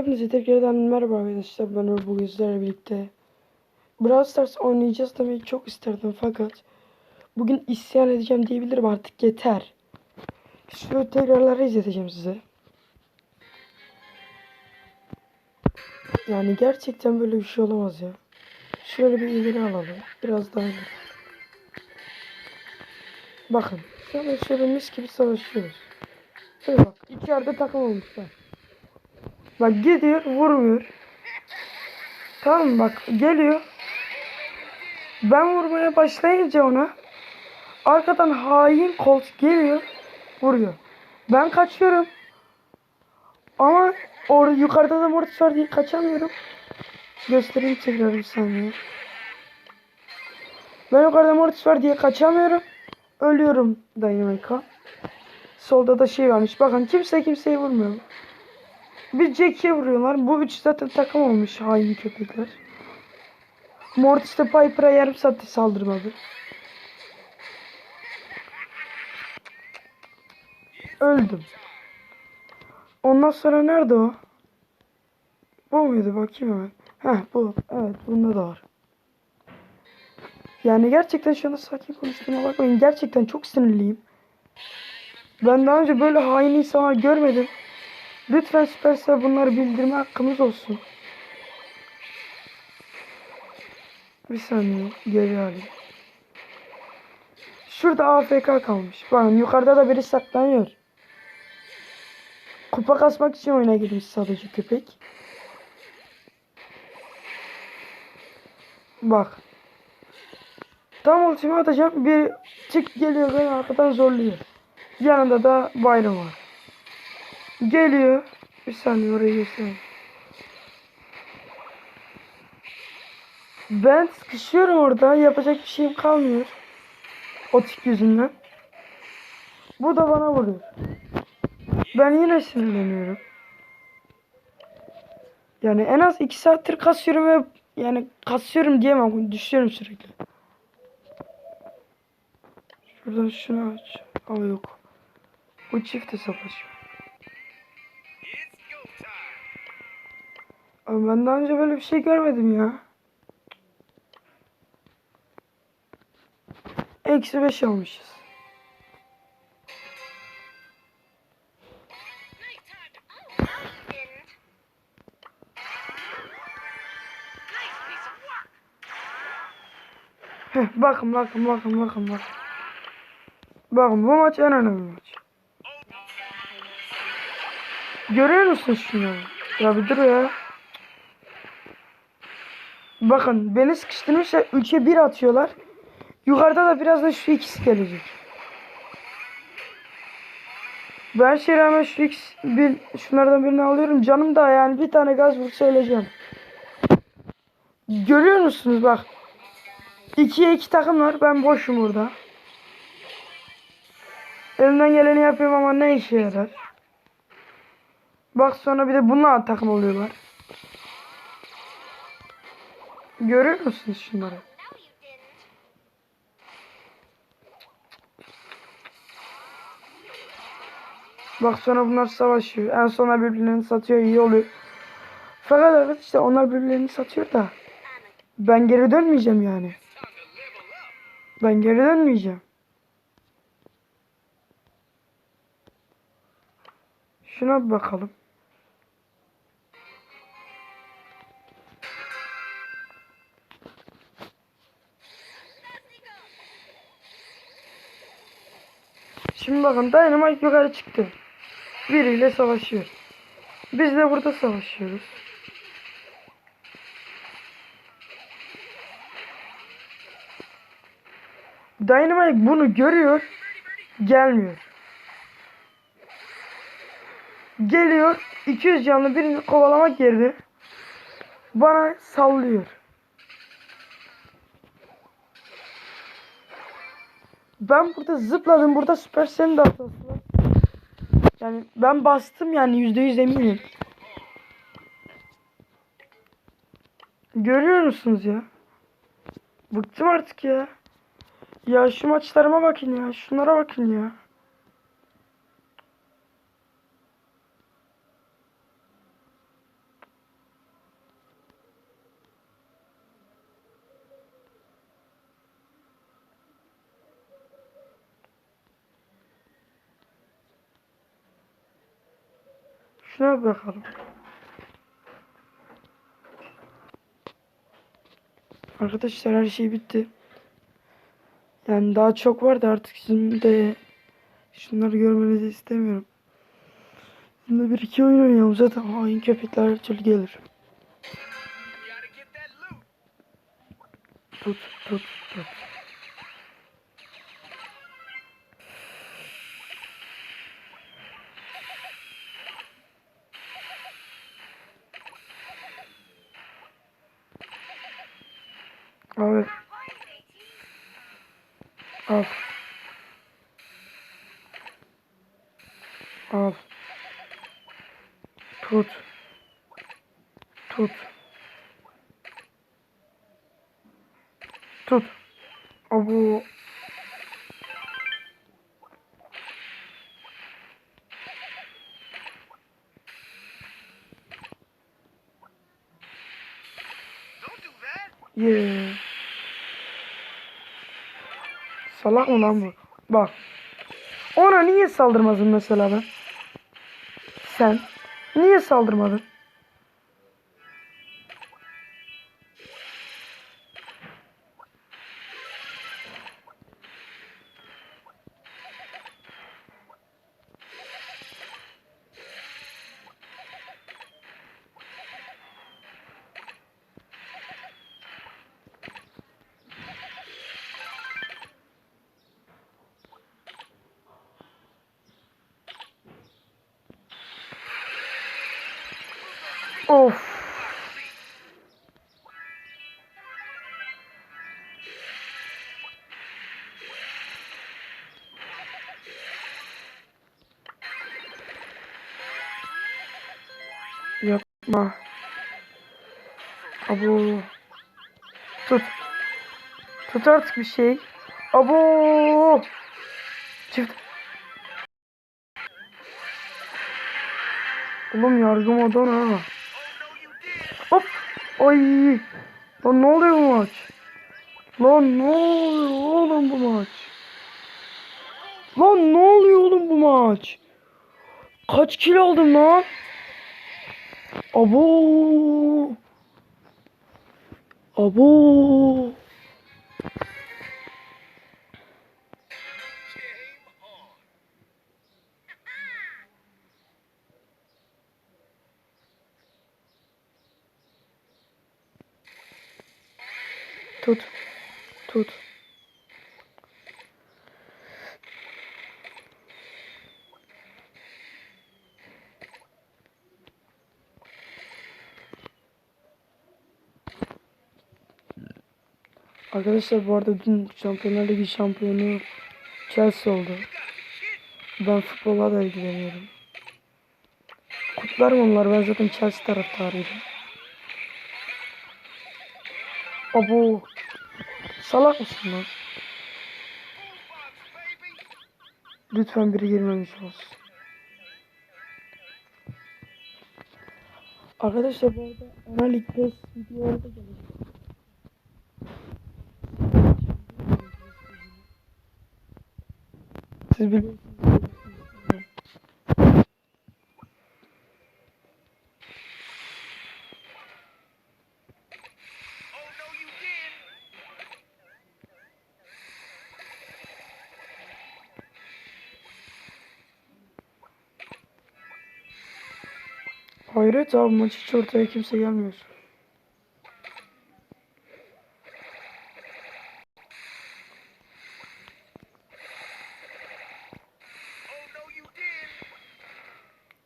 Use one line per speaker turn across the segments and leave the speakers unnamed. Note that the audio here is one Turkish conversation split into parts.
Hepinize tekrardan merhaba arkadaşlar. Ben Uğur. Bugün sizlerle birlikte Brawl Stars oynayacağız demeyi çok isterdim fakat bugün isyan edeceğim diyebilirim artık yeter. Şu tekrarları izleteceğim size. Yani gerçekten böyle bir şey olamaz ya. Şöyle bir ileri alalım. Biraz daha ileri. Bakın. Şöyle mis gibi savaşıyoruz. Şöyle bak. İçeride takım olmuşlar. Bak gidiyor vurmuyor. Tamam bak geliyor. Ben vurmaya başlayınca ona arkadan hain Colt geliyor vuruyor. Ben kaçıyorum. Ama orada yukarıda da Mortis var diye kaçamıyorum. Göstereyim tekrar bir saniye. Ben yukarıda Mortis var diye kaçamıyorum. Ölüyorum Dynamite'a. Solda da şey varmış. Bakın kimse kimseyi vurmuyor. Bir Jack'e vuruyorlar. Bu üç zaten takım olmuş hain köpekler. Mortis de Piper'a yarım saatte saldırmadı. Öldüm. Ondan sonra nerede o? Bu muydu? Bakayım hemen. Heh bu. Evet bunda da var. Yani gerçekten şu anda sakin konuştuğuma bakmayın. Gerçekten çok sinirliyim. Ben daha önce böyle hain insanlar görmedim. Lütfen Supercell bunları bildirme hakkımız olsun. Bir saniye geri alayım. Şurada AFK kalmış. Bakın yukarıda da biri saklanıyor. Kupa kasmak için oyuna girmiş sadece köpek. Bak. Tam ultimi atacağım. Bir çık geliyor beni arkadan zorluyor. Yanında da Byron var. Geliyor. Bir saniye orayı göstereyim. Ben sıkışıyorum orada. Yapacak bir şeyim kalmıyor. O tip yüzünden. Bu da bana vuruyor. Ben yine sinirleniyorum. Yani en az iki saattir kasıyorum ve yani kasıyorum diyemem. Düşüyorum sürekli. Şuradan şunu aç. Ama yok. Bu çift hesap Abi ben daha önce böyle bir şey görmedim ya. Eksi beş almışız. Heh, bakın bakın bakın bakın bakın. Bakın bu maç en önemli maç. Görüyor musun şunu? Ya bir dur ya. Bakın beni sıkıştırmışlar. 3'e 1 atıyorlar. Yukarıda da birazdan şu ikisi gelecek. Ben şey rağmen şu ikisi, bir, şunlardan birini alıyorum. Canım da yani bir tane gaz vursa öleceğim. Görüyor musunuz bak. 2'ye 2 takım var. Ben boşum burada. Elimden geleni yapıyorum ama ne işe yarar? Bak sonra bir de bununla takım oluyorlar. Görüyor musunuz şunları? Bak sonra bunlar savaşıyor. En sona birbirlerini satıyor iyi oluyor. Fakat arkadaşlar onlar birbirlerini satıyor da ben geri dönmeyeceğim yani. Ben geri dönmeyeceğim. Şuna bir bakalım. Şimdi bakın Dynamite yukarı çıktı. Biriyle savaşıyor. Biz de burada savaşıyoruz. Dynamite bunu görüyor. Gelmiyor. Geliyor. 200 canlı birini kovalamak yerine bana sallıyor. Ben burada zıpladım. Burada Supercell'in de hatası var. Yani ben bastım yani yüzde yüz eminim. Görüyor musunuz ya? Bıktım artık ya. Ya şu maçlarıma bakın ya. Şunlara bakın ya. Şuna bakalım. Arkadaşlar her şey bitti. Yani daha çok var da artık sizin de şunları görmenizi istemiyorum. Şimdi bir iki oyun oynayalım zaten hain köpekler türlü gelir. Tut tut tut. Abi. Al. Al. Tut. Tut. Tut. Abu. Salak mı lan bu? Bak. Ona niye saldırmadın mesela ben? Sen. Niye saldırmadın? Of. Yapma. Abo. Tut. Tut artık bir şey. Abo. Çift. Oğlum yargım adam Ay. Lan ne oluyor bu maç? Lan ne oluyor oğlum bu maç? Lan ne oluyor oğlum bu maç? Kaç kilo aldım lan? Abo. Abo. Tut. Tut. Arkadaşlar bu arada dün Şampiyonlar Ligi şampiyonu Chelsea oldu. Ben futbola da ilgileniyorum. Kutlarım onlar. Ben zaten Chelsea taraftarıydım. Abo. Salak mısın lan? Lütfen biri girmemiş olsun. Arkadaşlar bu arada ana lig pes videoları da gelecek. Siz biliyorsunuz. Hayret abi maç hiç ortaya kimse gelmiyor.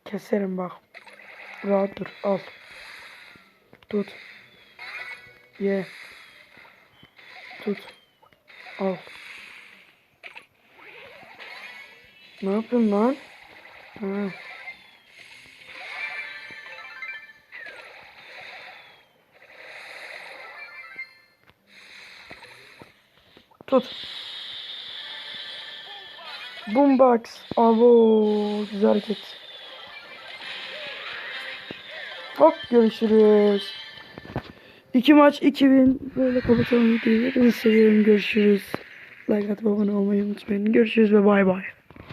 Keserim bak. Rahat dur. Al. Tut. Ye. Tut. Al. Ne yapıyorsun lan? Ha. Tut. Boombox. Abo. Güzel hareket. Hop görüşürüz. İki maç 2000 böyle kapatalım videoyu. Hepinizi seviyorum. Görüşürüz. Like atıp abone olmayı unutmayın. Görüşürüz ve bay bay.